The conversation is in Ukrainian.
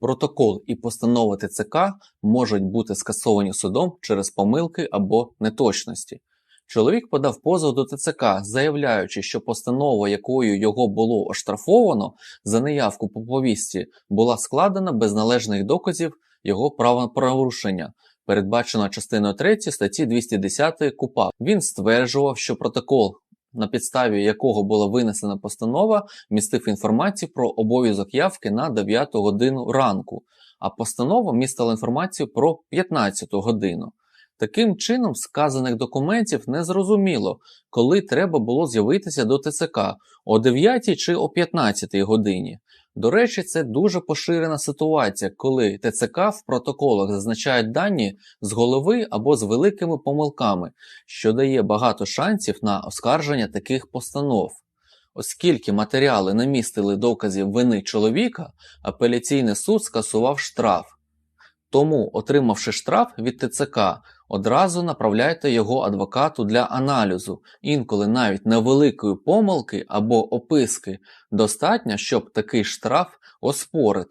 Протокол і постанова ТЦК можуть бути скасовані судом через помилки або неточності. Чоловік подав позов до ТЦК, заявляючи, що постанова, якою його було оштрафовано за неявку по повісті, була складена без належних доказів його правопорушення, передбачено частиною 3 статті 210 КУПАП. Він стверджував, що протокол, на підставі якого була винесена постанова, містив інформацію про обов'язок явки на 9 годину ранку, а постанова містила інформацію про 15 годину. Таким чином, сказаних документів не зрозуміло, коли треба було з'явитися до ТЦК о 9 чи о 15 годині. До речі, це дуже поширена ситуація, коли ТЦК в протоколах зазначають дані з голови або з великими помилками, що дає багато шансів на оскарження таких постанов. Оскільки матеріали не містили доказів вини чоловіка, апеляційний суд скасував штраф. Тому, отримавши штраф від ТЦК, одразу направляйте його адвокату для аналізу. Інколи навіть невеликої помилки або описки достатньо, щоб такий штраф оспорити.